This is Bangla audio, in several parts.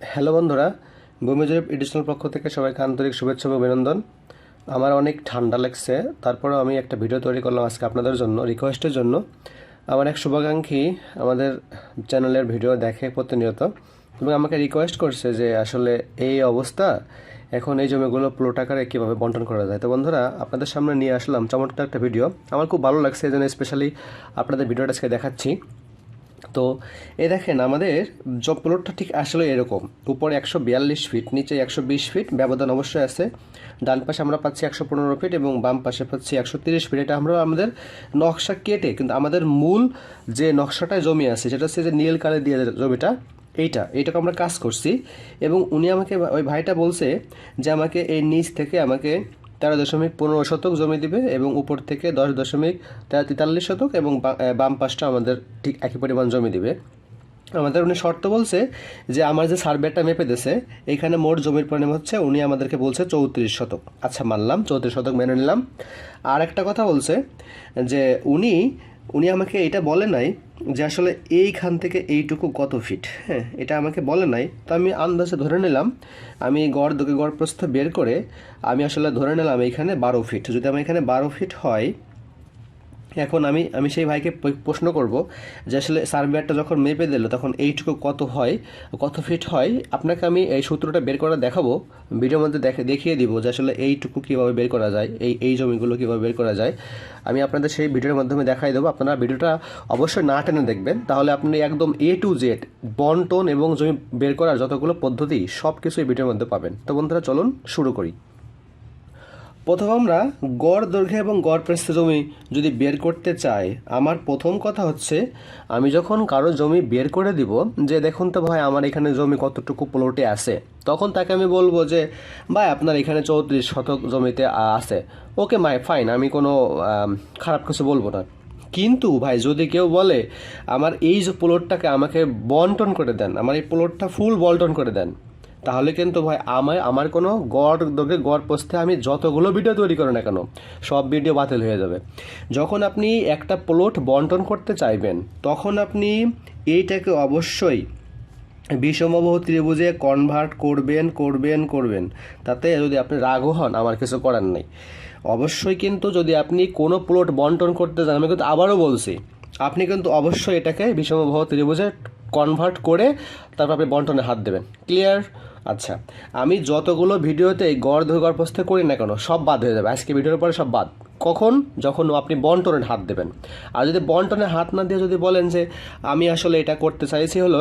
হ্যালো বন্ধুরা ভূমিজরিপ এডিশনাল পক্ষ থেকে সবাইকে আন্তরিক শুভেচ্ছা ও অভিনন্দন। আমার অনেক ঠান্ডা লাগছে, তারপরেও আমি একটা ভিডিও তৈরি করলাম আজকে আপনাদের জন্য রিকোয়েস্টের জন্য। আমার এক শুভাকাঙ্ক্ষী আমাদের চ্যানেলের ভিডিও দেখে প্রতিনিয়ত এবং আমাকে রিকোয়েস্ট করছে যে আসলে এই অবস্থা, এখন এই জমিগুলো প্লট আকারে কীভাবে বন্টন করা যায়। তো বন্ধুরা, আপনাদের সামনে নিয়ে আসলাম চমৎকার একটা ভিডিও আমার খুব ভালো লাগছে, এই জন্য স্পেশালি আপনাদের ভিডিওটা আজকে দেখাচ্ছি। তো এ দেখেন, আমাদের জব প্লটটা ঠিক আসলে এরকম। উপরে একশো বিয়াল্লিশ ফিট নিচে একশো বিশ ফিট ব্যবধান অবশ্যই আছে। ডান পাশে আমরা পাচ্ছি একশো পনেরো ফিট এবং বাম পাশে পাচ্ছি একশো তিরিশ ফিট এটা আমরা আমাদের নকশা কেটে, কিন্তু আমাদের মূল যে নকশাটায় জমি আছে, সেটা হচ্ছে যে নীল কালে দিয়ে জমিটা, এইটা, এইটাকে আমরা কাজ করছি। এবং উনি আমাকে ওই ভাইটা বলছে যে আমাকে এই নিচ থেকে আমাকে তেরো দশমিক পনেরো শতক জমি দিবে এবং উপর থেকে দশ দশমিক তেতাল্লিশ শতক এবং বাম পাশটা আমাদের ঠিক একই পরিমাণ জমি দিবে। আমাদের উনি শর্ত বলছে যে আমার যে সার্ভেটা মেপে দিয়েছে, এখানে মোট জমির পরিমাণ হচ্ছে, উনি আমাদেরকে বলছে চৌত্রিশ শতক। আচ্ছা মানলাম, চৌত্রিশ শতক মেনে নিলাম। আর একটা কথা বলছে যে উনি উনি আমাকে এটা বলে নাই যে আসলে এইখান থেকে এইটুকু কত ফিট হ্যাঁ এটা আমাকে বলে নাই। তো আমি আন্দাজে ধরে নিলাম, আমি গড় দুকে গড় প্রস্থ বের করে আমি আসলে ধরে নিলাম এইখানে বারো ফিট যদি আমার এখানে বারো ফিট হয় এখন আমি আমি সেই ভাইকে প্রশ্ন করব যে আসলে সার্ভেয়ারটা যখন মেপে দিল, তখন এইটুকু কত হয়, কত ফিট হয়? আপনাকে আমি এই সূত্রটা বের করা দেখাবো, ভিডিওর মধ্যে দেখে, দেখিয়ে দিব যে আসলে এইটুকু কীভাবে বের করা যায়, এই এই জমিগুলো কীভাবে বের করা যায়। আমি আপনাদের সেই ভিডিওর মাধ্যমে দেখাই দেবো, আপনারা ভিডিওটা অবশ্যই না টেনে দেখবেন। তাহলে আপনি একদম এ টু জেড বন্টন এবং জমি বের করার যতগুলো পদ্ধতি সব কিছু এই ভিডিওর মধ্যে পাবেন। তো বন্ধুরা, চলুন শুরু করি। প্রথম আমরা গড় দৈর্ঘ্য এবং গড় প্রস্থ জমি যদি বের করতে চাই, আমার প্রথম কথা হচ্ছে আমি যখন কারও জমি বের করে দিব, যে দেখুন তো ভাই আমার এখানে জমি কতটুকু প্লটে আছে, তখন তাকে আমি বলব যে, ভাই, আপনার এখানে চৌত্রিশ শতক জমিতে আছে। ওকে মাই ফাইন আমি কোনো খারাপ কিছু বলব না। কিন্তু ভাই, যদি কেউ বলে, আমার এই যে প্লটটাকে আমাকে বন্টন করে দেন, আমার এই প্লটটা ফুল বন্টন করে দেন। তাহলে কিন্তু ভাই আমায়, আমার কোনো গড় দোগে গড় পোস্টে আমি যতগুলো ভিডিও তৈরি করি না কেন, সব ভিডিও বাতিল হয়ে যাবে। যখন আপনি একটা প্লট বন্টন করতে চাইবেন, তখন আপনি এইটাকে অবশ্যই বিষমবাহু ত্রিভুজে কনভার্ট করবেন করবেন করবেন। তাতে যদি আপনি রাগও হন, আমার কিছু করার নেই। অবশ্যই কিন্তু যদি আপনি কোনো প্লট বন্টন করতে চান আমি কিন্তু আবারও বলছি, আপনি কিন্তু অবশ্যই এটাকে বিষমবাহু ত্রিভুজে কনভার্ট করে তারপর আপনি বন্টনে হাত দেবেন। ক্লিয়ার আচ্ছা আমি যতগুলো ভিডিওতে ধরে গড় করি না কেন, সব বাদ হয়ে যাবে। আজকে ভিডিওর পরে সব বাদ। কখন? যখন আপনি বন্টনের হাত দেবেন। আর যদি বন্টনে হাত না দিয়ে যদি বলেন যে, আমি আসলে এটা করতে চাইছি হলো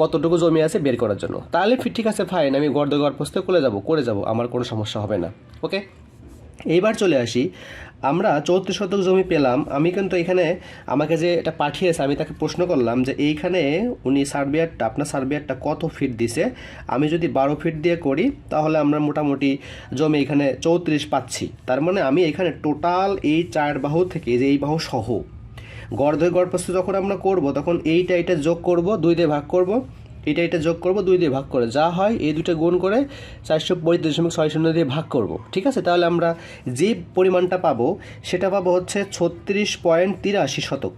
কতটুকু জমি আছে বের করার জন্য, তাহলে ঠিক আছে ফাইন আমি ধরে গড় করে যাব করে যাব, আমার কোনো সমস্যা হবে না। ওকে এইবার চলে আসি আমরা চৌত্রিশ শতক জমি পেলাম। আমি কিন্তু এখানে আমাকে যে এটা পাঠিয়েছে, আমি তাকে প্রশ্ন করলাম যে এইখানে উনি সার্ভেয়ারটা আপনার সার্ভেয়ারটা কত ফিট দিছে? আমি যদি বারো ফিট দিয়ে করি, তাহলে আমরা মোটামুটি জমি এখানে চৌত্রিশ পাচ্ছি। তার মানে আমি এখানে টোটাল এই চার বাহু থেকে যে এই বাহু সহ, গড় দই গড় যখন আমরা করব, তখন এইটা এটা যোগ করব, দুই দিয়ে ভাগ করব। এটা এটা যোগ করব, দুই দিয়ে ভাগ করে। যা হয়, এই দুটো গুণ করে চারশো পঁয়ত্রিশ দশমিক ছয় শূন্য দিয়ে ভাগ করব। ঠিক আছে? তাহলে আমরা যে পরিমাণটা পাবো, সেটা পাবো হচ্ছে ছত্রিশ পয়েন্ট তিরাশি শতক।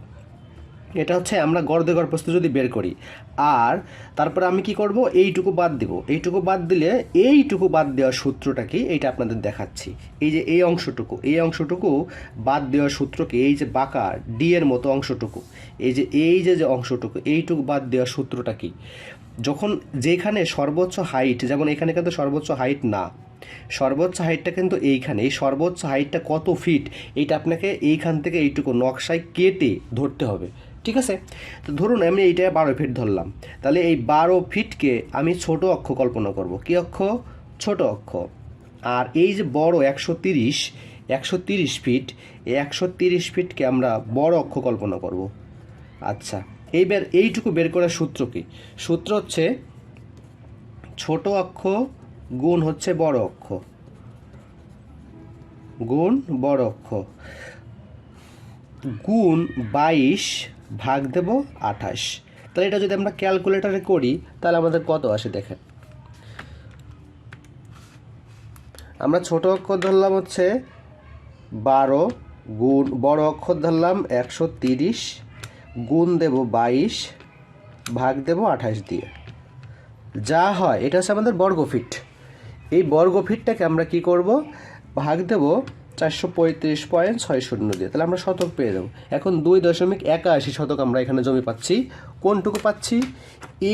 এটা হচ্ছে আমরা গর্দে প্রস্থ যদি বের করি, আর তারপরে আমি কি করব? এইটুকু বাদ দিব। এইটুকু বাদ দিলে এইটুকু বাদ দেওয়ার সূত্রটা কি? এইটা আপনাদের দেখাচ্ছি। এই যে এই অংশটুকু এই অংশটুকু বাদ দেওয়ার সূত্রকে এই যে বাঁকা ডি এর মতো অংশটুকু, এই যে এই যে যে অংশটুকু, এইটুকু বাদ দেওয়ার সূত্রটা কি? যখন যেখানে সর্বোচ্চ হাইট যেমন এখানে কিন্তু সর্বোচ্চ হাইট না, সর্বোচ্চ হাইটটা কিন্তু এইখানে, এই সর্বোচ্চ হাইটটা কত ফিট এইটা আপনাকে এইখান থেকে এইটুকু নকশায় কেটে ধরতে হবে। ঠিক আছে? তো ধরুন আমি এইটা বারো ফিট ধরলাম। তাহলে এই বারো ফিটকে আমি ছোট অক্ষ কল্পনা করব। কি অক্ষ? ছোট অক্ষ। আর এই যে বড় একশো তিরিশ একশো তিরিশ ফিট এই একশো তিরিশ ফিটকে আমরা বড় অক্ষ কল্পনা করব। আচ্ছা এইবার এইটুকু বের করার সূত্র কি? সূত্র হচ্ছে ছোট অক্ষ গুণ হচ্ছে বড় অক্ষ। গুণ বড় অক্ষ। গুণ বাইশ ভাগ দেব আঠাশ। তাহলে এটা যদি আমরা ক্যালকুলেটারে করি, তাহলে আমাদের কত আসে দেখেন? আমরা ছোট অক্ষর ধরলাম হচ্ছে বারো গুণ, বড় অক্ষর ধরলাম একশো তিরিশ, গুণ দেব বাইশ, ভাগ দেব আঠাশ দিয়ে। যা হয়, এটা হচ্ছে আমাদের বর্গফিট। এই বর্গ ফিটটাকে আমরা কি করব? ভাগ দেব চারশো পঁয়ত্রিশ পয়েন্ট ছয় শূন্য দিয়ে। তাহলে আমরা শতক পেয়ে যাব। এখন দুই দশমিক একাশি শতক আমরা এখানে জমি পাচ্ছি। কোনটুকু পাচ্ছি?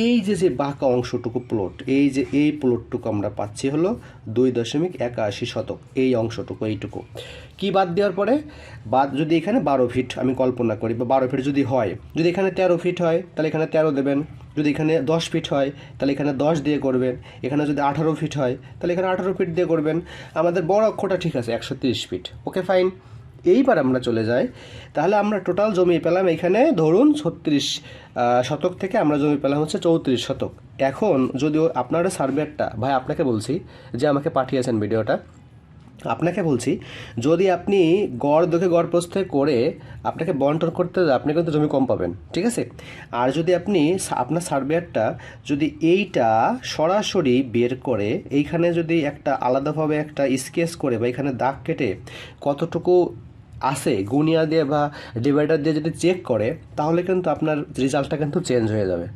এই যে যে বাঁকা অংশটুকু প্লট এই যে, এই প্লটটুকু আমরা পাচ্ছি হলো দুই দশমিক একাশি শতক, এই অংশটুকু, এইটুকু। কি বাদ দেওয়ার পরে? বাদ, যদি এখানে বারো ফিট আমি কল্পনা করি, বা বারো ফিট যদি হয়, যদি এখানে তেরো ফিট হয়, তাহলে এখানে তেরো দেবেন। যদি এখানে দশ ফিট হয়, তাহলে এখানে দশ দিয়ে করবেন। এখানে যদি আঠারো ফিট হয়, তাহলে এখানে আঠারো ফিট দিয়ে করবেন। আমাদের বড় অক্ষরটা ঠিক আছে, একশো তিরিশ ফিট ওকে ফাইন এইবার আমরা চলে যাই। তাহলে আমরা টোটাল জমি পেলাম এখানে, ধরুন ছত্রিশ শতক থেকে আমরা জমি পেলাম হচ্ছে চৌত্রিশ শতক। এখন যদিও আপনার সার্ভেয়ারটা ভাই, আপনাকে বলছি যে আমাকে পাঠিয়েছেন ভিডিওটা আপনাকে বলছি, যদি আপনি গড় দেখে গড় প্রস্থে করে আপনাকে বন্টন করতে আপনি কিন্তু জমি কম পাবেন, ঠিক আছে? আর যদি আপনি আপনার সার্ভেয়ারটা যদি এইটা সরাসরি বের করে, এইখানে যদি একটা আলাদাভাবে একটা স্কেচ করে বা এখানে দাগ কেটে কতটুকু আছে, গুনিয়া দিয়ে বা ডিভাইডার দিয়ে যদি চেক করে, তাহলে কিন্তু আপনার রেজাল্টটা কিন্তু চেঞ্জ হয়ে যাবে।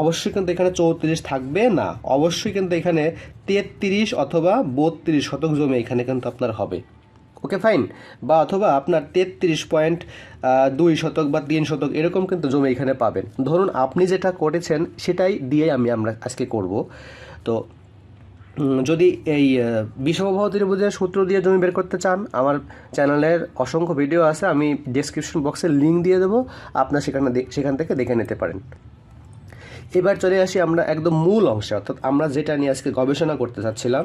অবশ্যই কিন্তু এখানে চৌত্রিশ থাকবে না, অবশ্যই কিন্তু এখানে তেত্রিশ অথবা বত্রিশ শতক জমি এখানে কিন্তু আপনার হবে। ওকে ফাইন বা অথবা আপনার তেত্রিশ পয়েন্ট দুই শতক বা তিন শতক এরকম কিন্তু জমি এখানে পাবেন। ধরুন আপনি যেটা করেছেন, সেটাই দিয়ে আমি আমরা আজকে করব। তো যদি এই বিষমবাহ ত্রিভুজের সূত্র দিয়ে জমি বের করতে চান, আমার চ্যানেলের অসংখ্য ভিডিও আছে, আমি ডেসক্রিপশন বক্সে লিঙ্ক দিয়ে দেবো, আপনার সেখানে সেখান থেকে দেখে নিতে পারেন। এবার চলে আসি আমরা একদম মূল অংশে, অর্থাৎ আমরা যেটা নিয়ে আজকে গবেষণা করতে চাচ্ছিলাম,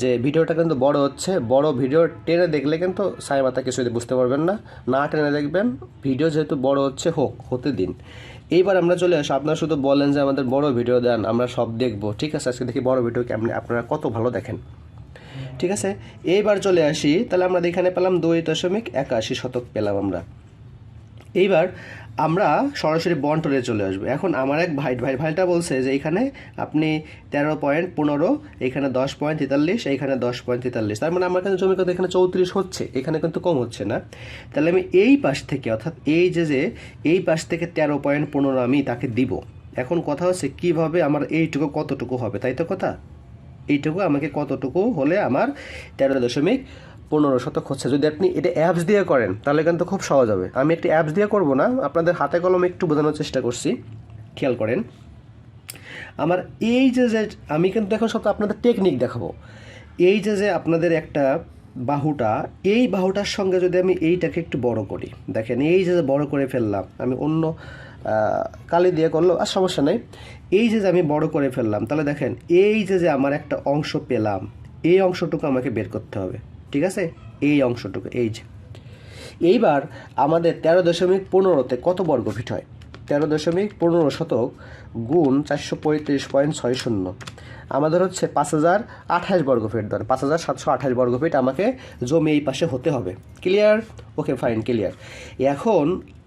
যে ভিডিওটা কিন্তু বড় হচ্ছে, বড় ভিডিও টেনে দেখলে কিন্তু সাই মাথা কিছু বুঝতে পারবেন না না টেনে দেখবেন, ভিডিও যেহেতু বড় হচ্ছে হোক, হতে দিন। এইবার আমরা চলে আসি। আপনারা শুধু বলেন যে আমাদের বড় ভিডিও দেন, আমরা সব দেখব। ঠিক আছে? আজকে দেখি বড় ভিডিও কেমন আপনারা কত ভালো দেখেন। ঠিক আছে? এইবার চলে আসি। তাহলে আমরা এখানে পেলাম দুই দশমিক একাশি শতক পেলাম আমরা। এইবার আমরা সরাসরি বন্টনে চলে আসব। এখন আমার এক ভাই ভাই, ভাইটা বলছে যে এখানে আপনি তেরো পয়েন্ট পনেরো, এখানে দশ পয়েন্ট তেতাল্লিশ, এখানে দশ পয়েন্ট তেতাল্লিশ। তার মানে আমার কিন্তু জমি কত এখানে চৌত্রিশ হচ্ছে, এখানে কিন্তু কম হচ্ছে না। তাহলে আমি এই পাশ থেকে, অর্থাৎ এই যে যে এই পাশ থেকে তেরো পয়েন্ট পনেরো আমি তাকে দিব। এখন কথা হচ্ছে কীভাবে আমার এইটুকু কতটুকু হবে, তাই তো কথা? এইটুকু আমাকে কতটুকু হলে আমার তেরো দশমিক পনেরো শতক হচ্ছে। যদি আপনি এটা অ্যাপস দিয়ে করেন, তাহলে কিন্তু খুব সহজ হবে। আমি একটি অ্যাপস দিয়ে করব না, আপনাদের হাতে কলমে একটু বোঝানোর চেষ্টা করছি। খেয়াল করেন। আমার এই যে যে, আমি কিন্তু এখন সব আপনাদের টেকনিক দেখাবো। এই যে যে আপনাদের একটা বাহুটা, এই বাহুটার সঙ্গে যদি আমি এইটাকে একটু বড় করি, দেখেন, এই যে বড় করে ফেললাম, আমি অন্য কালি দিয়ে করল আর সমস্যা নেই। এই যে যে আমি বড় করে ফেললাম, তাহলে দেখেন, এই যে যে আমার একটা অংশ পেলাম, এই অংশটুকু আমাকে বের করতে হবে। ঠিক আছে? এই অংশটুকু, এই যে। এইবার আমাদের তেরো দশমিক পনেরোতে কত বর্গ ফিট হয়? তেরো দশমিক পনেরো শতক গুণ চারশো পঁয়ত্রিশ পয়েন্ট ছয় শূন্য। আমাদের হচ্ছে পাঁচ হাজার আঠাশ বর্গ ফিট পাঁচ হাজার সাতশো আঠাশ বর্গ ফিট আমাকে জমি এই পাশে হতে হবে। ক্লিয়ার ওকে ফাইন ক্লিয়ার এখন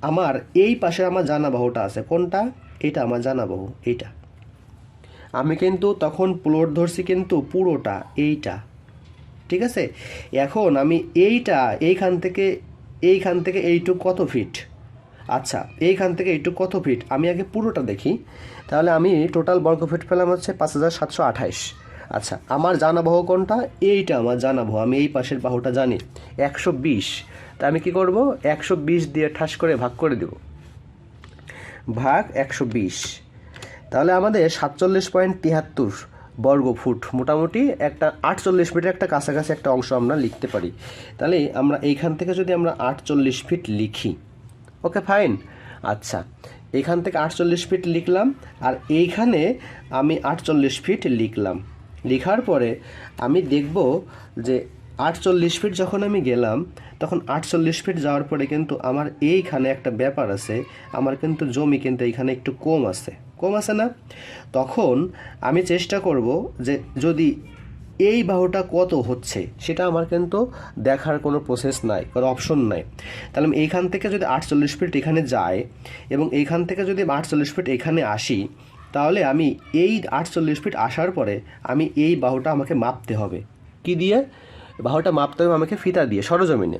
আমার এই পাশে আমার জানা বাহুটা আছে। কোনটা? এটা আমার জানা বাহু এইটা। আমি কিন্তু তখন প্লট ধরছি কিন্তু পুরোটা, এইটা। ঠিক আছে? এখন আমি এইটা, এইখান থেকে এইখান থেকে এইটুক কত ফিট আচ্ছা এইখান থেকে এইটুক কত ফিট আমি আগে পুরোটা দেখি। তাহলে আমি টোটাল বর্গ ফিট পেলাম হচ্ছে পাঁচ হাজার সাতশো আঠাইশ। আচ্ছা আমার জানাবহ কোনটা? এইটা আমার জানাবহ, আমি এই পাশের বাহুটা জানি। একশো বিশ। তা আমি কি করব? একশো বিশ দিয়ে ঠাস করে ভাগ করে দেব। ভাগ একশো বিশ। তাহলে আমাদের সাতচল্লিশ পয়েন্ট তিয়াত্তর বর্গ ফুট। মোটামুটি একটা আটচল্লিশ ফিটের একটা কাছাকাছি একটা অংশ আমরা লিখতে পারি। তাহলে আমরা এইখান থেকে যদি আমরা আটচল্লিশ ফিট লিখি, ওকে, ফাইন? আচ্ছা এখান থেকে আটচল্লিশ ফিট লিখলাম, আর এইখানে আমি আটচল্লিশ ফিট লিখলাম। লিখার পরে আমি দেখব যে আটচল্লিশ ফিট যখন আমি গেলাম, তখন আটচল্লিশ ফিট যাওয়ার পরে কিন্তু আমার এইখানে একটা ব্যাপার আছে, আমার কিন্তু জমি কিন্তু এইখানে একটু কম আছে। কম আছে না? তখন আমি চেষ্টা করব যে যদি এই বাহুটা কত হচ্ছে, সেটা আমার কিন্তু দেখার কোনো প্রসেস নাই, কোনো অপশন নাই। তাহলে এইখান থেকে যদি আটচল্লিশ ফিট এখানে যাই এবং এইখান থেকে যদি আটচল্লিশ ফিট এখানে আসি, তাহলে আমি এই আটচল্লিশ ফিট আসার পরে আমি এই বাহুটা আমাকে মাপতে হবে। কি দিয়ে? বাহুটা মাপতে হবে, আমাকে ফিতা দিয়ে, সরজমিনে।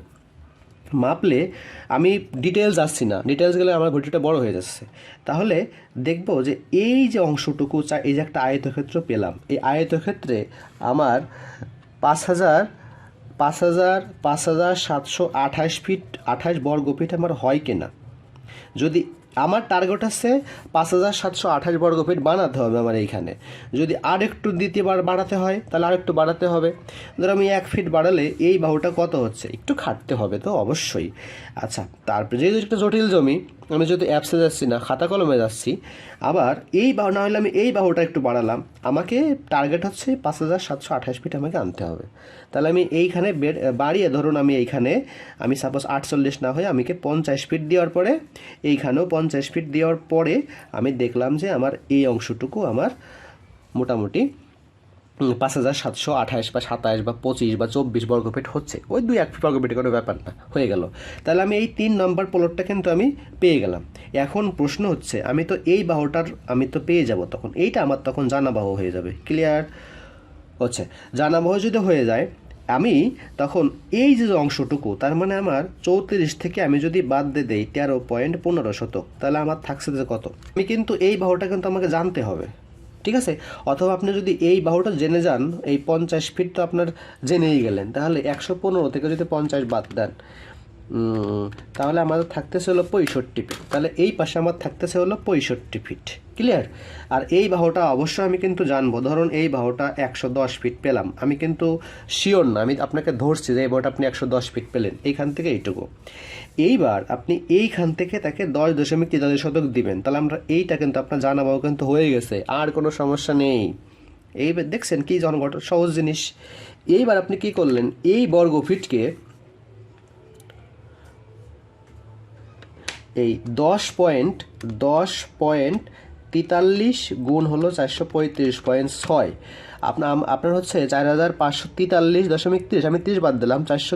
মাপলে আমি ডিটেলস আসছি না। ডিটেলস গেলে আমার ভিডিওটা বড় হয়ে যাচ্ছে। তাহলে দেখব যে এই যে অংশটুকু চা এই যে একটা আয়তক্ষেত্র পেলাম। এই আয়তক্ষেত্রে আমার পাঁচ হাজার পাঁচ হাজার পাঁচ হাজার সাতশো আঠাশ ফিট, আঠাশ বর্গ ফিট আমার হয় কিনা। যদি আমার টার্গেট আছে পাঁচ হাজার সাতশো আঠাশ বর্গ ফিট বানাতে হবে আমার এইখানে। যদি আর একটু দ্বিতীয়বার বাড়াতে হয়, তাহলে আর একটু বাড়াতে হবে। ধরো আমি এক ফিট বাড়ালে এই বাহুটা কত হচ্ছে? একটু খাটতে হবে তো, অবশ্যই। আচ্ছা তারপরে যেহেতু একটা জটিল জমি আমি যদি অ্যাপসে যাচ্ছি না, খাতা কলমে যাচ্ছি, আবার এই বাহু না হলে আমি এই বাহুটা একটু বাড়ালাম, আমাকে টার্গেট হচ্ছে পাঁচ হাজার সাতশো আঠাশ ফিট আমাকে আনতে হবে। তাহলে আমি এইখানে বেড বাড়িয়ে ধরুন আমি এইখানে, আমি সাপোজ আটচল্লিশ না হয়ে আমাকে পঞ্চাশ ফিট দেওয়ার পরে, এইখানেও পঞ্চাশ ফিট দেওয়ার পরে আমি দেখলাম যে আমার এই অংশটুকু আমার মোটামুটি পাঁচ হাজার সাতশো আঠাশ বা সাতাশ বা পঁচিশ বা চব্বিশ বর্গ ফিট হচ্ছে। ওই দুই এক বর্গ ফিট কোনো ব্যাপার না, হয়ে গেল। তাহলে আমি এই তিন নম্বর প্লটটা কিন্তু আমি পেয়ে গেলাম। এখন প্রশ্ন হচ্ছে, আমি তো এই বাহুটার আমি তো পেয়ে যাব তখন। এইটা আমার তখন জানা বাহু হয়ে যাবে। ক্লিয়ার হচ্ছে। জানা বাহু যদি হয়ে যায়, আমি তখন এই যে অংশটুকু, তার মানে আমার চৌত্রিশ থেকে আমি যদি বাদ দিয়ে দেই তেরো পয়েন্ট পনেরো শতক, তাহলে আমার থাকছে যে কত? আমি কিন্তু এই বাহুটা কিন্তু আমাকে জানতে হবে। ঠিক আছে? অথবা আপনি যদি এই বাহুটা জেনে যান, এই পঞ্চাশ ফিট তো আপনার জেনেই গেলেন। তাহলে একশো পনেরো থেকে যদি পঞ্চাশ বাদ দেন তাহলে আমাদের থাকতেছে হলো পঁয়ষট্টি ফিট তাহলে এই পাশে আমার থাকতেছে হলো পঁয়ষট্টি ফিট ক্লিয়ার আর এই বাহুটা অবশ্যই আমি কিন্তু জানব। ধরুন এই বাহুটা একশো দশ ফিট পেলাম। আমি কিন্তু শিওর না, আমি আপনাকে ধরছি যে এই বাহুটা আপনি একশো দশ ফিট পেলেন। এইখান থেকে এইটুকু। এইবার আপনি এইখান থেকে তাকে দশ দশমিক তেতাল্লিশ শতক দিবেন। তাহলে আমরা এইটা কিন্তু আপনার জানাবাও কিন্তু হয়ে গেছে। আর কোনো সমস্যা নেই। এইবার দেখছেন কি জনগঠ সহজ জিনিস। এইবার আপনি কি করলেন? এই বর্গ ফিটকে এই দশ পয়েন্ট দশ পয়েন্ট তেতাল্লিশ গুণ হলো চারশো পঁয়ত্রিশ পয়েন্ট ছয়। আপনার আপনার হচ্ছে চার হাজার পাঁচশো তেতাল্লিশ দশমিক তিরিশ, আমি তিরিশ বাদ দিলাম, চারশো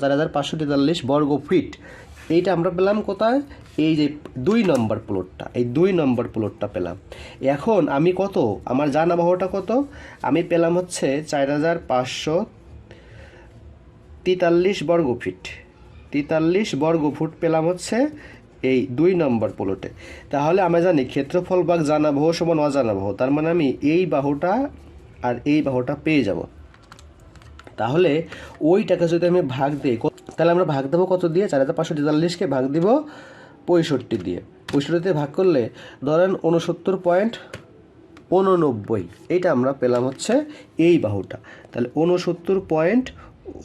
চার হাজার পাঁচশো তেতাল্লিশ বর্গ ফিট। এইটা আমরা পেলাম কোথায়? এই যে দুই নম্বর প্লটটা, এই দুই নম্বর প্লটটা পেলাম। এখন আমি কত? আমার জানা বাহুটা কত? আমি পেলাম হচ্ছে চার হাজার পাঁচশো তেতাল্লিশ বর্গ ফিট। তেতাল্লিশ বর্গ ফুট পেলাম হচ্ছে এই দুই নম্বর প্লটে তাহলে আমরা জানি ক্ষেত্রফল ভাগ জানা বাহু সমান অজানা তার মানে আমি এই বাহুটা আর এই বাহুটা পেয়ে যাব। তাহলে ওইটাকে যদি আমি ভাগ দিই তাহলে আমরা ভাগ দেবো কত দিয়ে? চার হাজার পাঁচশো তেতাল্লিশকে ভাগ দিব পঁয়ষট্টি দিয়ে। পঁয়ষট্টিতে ভাগ করলে ধরেন উনসত্তর পয়েন্ট উননব্বই। এইটা আমরা পেলাম হচ্ছে এই বাহুটা। তাহলে উনসত্তর পয়েন্ট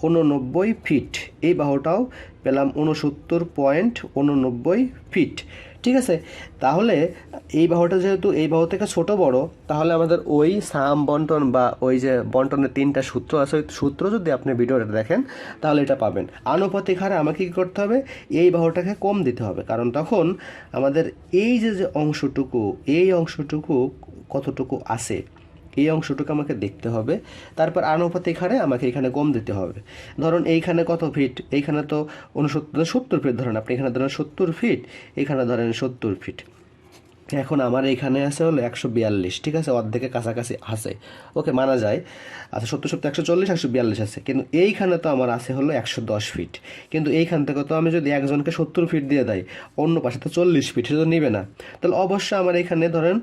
উননব্বই ফিট। এই বাহুটাও পেলাম উনসত্তর পয়েন্ট উননব্বই ফিট। ঠিক আছে? তাহলে এই বাহুটা যেহেতু এই বাহু থেকে ছোট বড়, তাহলে আমাদের ওই সাম বন্টন বা ওই যে বন্টনের তিনটা সূত্র আছে, ওই সূত্র যদি আপনি ভিডিওটা দেখেন, তাহলে এটা পাবেন। আনুপাতিক হারে আমাকে কী করতে হবে? এই বাহুটাকে কম দিতে হবে। কারণ তখন আমাদের এই যে যে অংশটুকু, এই অংশটুকু কতটুকু আছে? এই অংশটুকু আমাকে দেখতে হবে। তারপর আনুপাতিক হারে আমাকে এখানে কম দিতে হবে। ধরুন এইখানে কত ফিট এইখানে তো উনসত্তর সত্তর ফিট ধরেন আপনি। এখানে ধরেন সত্তর ফিট এখানে ধরেন সত্তর ফিট এখন আমার এখানে আছে হলো একশো বিয়াল্লিশ, ঠিক আছে? অর্ধেকের কাছাকাছি আছে। ওকে, মানা যায়। আচ্ছা সত্তর সত্তর, একশো চল্লিশ, একশো বিয়াল্লিশ আছে। কিন্তু এইখানে তো আমার আছে হলো একশো দশ ফিট কিন্তু এইখান থেকে তো আমি যদি একজনকে সত্তর ফিট দিয়ে দেয়, অন্য পাশে তো চল্লিশ ফিট সেটা তো নেবে না। তাহলে অবশ্যই আমার এখানে ধরেন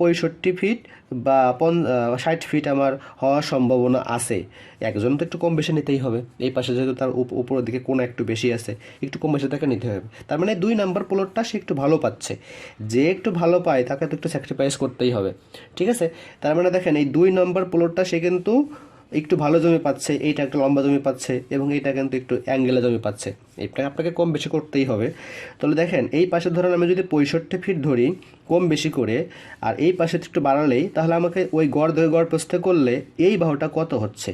পঁয়ষট্টি ফিট বা পন ষাট ফিট আমার হওয়ার সম্ভাবনা আছে। একজন তো একটু কম বেশি নিতেই হবে। এই পাশে যেহেতু তার উপ- উপরের দিকে কোনো একটু বেশি আছে, একটু কম বেশি তাকে নিতে হবে। তার মানে দুই নাম্বার প্লটটা সে একটু ভালো পাচ্ছে। যে একটু ভালো পায়, তাকে তো একটু স্যাক্রিফাইস করতেই হবে। ঠিক আছে? তার মানে দেখেন, এই দুই নম্বর প্লটটা সে কিন্তু একটু ভালো জমি পাচ্ছে, এইটা একটু লম্বা জমি পাচ্ছে এবং এইটা কিন্তু একটু অ্যাঙ্গেলে জমি পাচ্ছে। এটা আপনাকে কম বেশি করতেই হবে। তাহলে দেখেন, এই পাশে ধরেন আমি যদি পঁয়ষট্টি ফিট ধরি, কম বেশি করে, আর এই পাশে একটু বাড়ালেই, তাহলে আমাকে ওই গড় দই গড় প্রস্থে করলে এই বাহুটা কত হচ্ছে?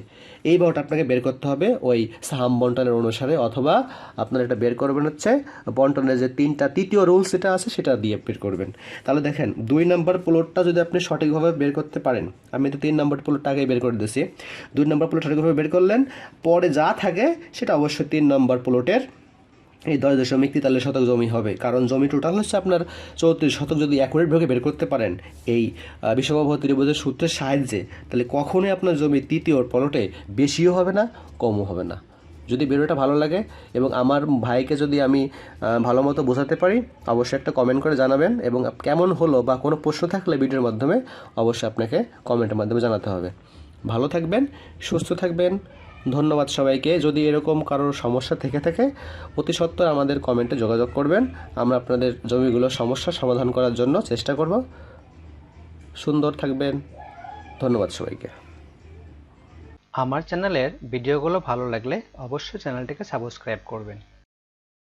এই বাহুটা আপনাকে বের করতে হবে ওই সাহাম বন্টনের অনুসারে, অথবা আপনার এটা বের করবেন হচ্ছে বন্টনের যে তিনটা তৃতীয় রুলস যেটা আছে, সেটা দিয়ে বের করবেন। তাহলে দেখেন, দুই নম্বর প্লটটা যদি আপনি সঠিকভাবে বের করতে পারেন, আমি তো তিন নম্বর প্লটটা আগে বের করে দিয়েছি। দুই নম্বর প্লট সঠিকভাবে বের করলেন, পরে যা থাকে, সেটা অবশ্যই তিন নম্বর প্লটের এই দশ দশমিক তেতাল্লিশ শতক জমি হবে। কারণ জমি টোটাল হচ্ছে আপনার চৌত্রিশ শতক যদি অ্যাকুরেটভাবে বের করতে পারেন, এই বিষমবাহ ত্রিভুজের সূত্রের সাহায্যে, তাহলে কখনোই আপনার জমি তৃতীয় পলটে বেশিও হবে না, কমও হবে না। যদি ভিডিওটা ভালো লাগে এবং আমার ভাইকে যদি আমি ভালো মতো বোঝাতে পারি, অবশ্যই একটা কমেন্ট করে জানাবেন এবং কেমন হলো বা কোনো প্রশ্ন থাকলে ভিডিওর মাধ্যমে অবশ্যই আপনাকে কমেন্টের মাধ্যমে জানাতে হবে। ভালো থাকবেন, সুস্থ থাকবেন ধন্যবাদ সবাইকে। যদি এরকম কারোর সমস্যা থেকে থাকে, অতি সত্বর আমাদের কমেন্টে যোগাযোগ করবেন। আমরা আপনাদের জমিগুলোর সমস্যা সমাধান করার জন্য চেষ্টা করব। সুন্দর থাকবেন। ধন্যবাদ সবাইকে। আমার চ্যানেলের ভিডিওগুলো ভালো লাগলে অবশ্যই চ্যানেলটিকে সাবস্ক্রাইব করবেন।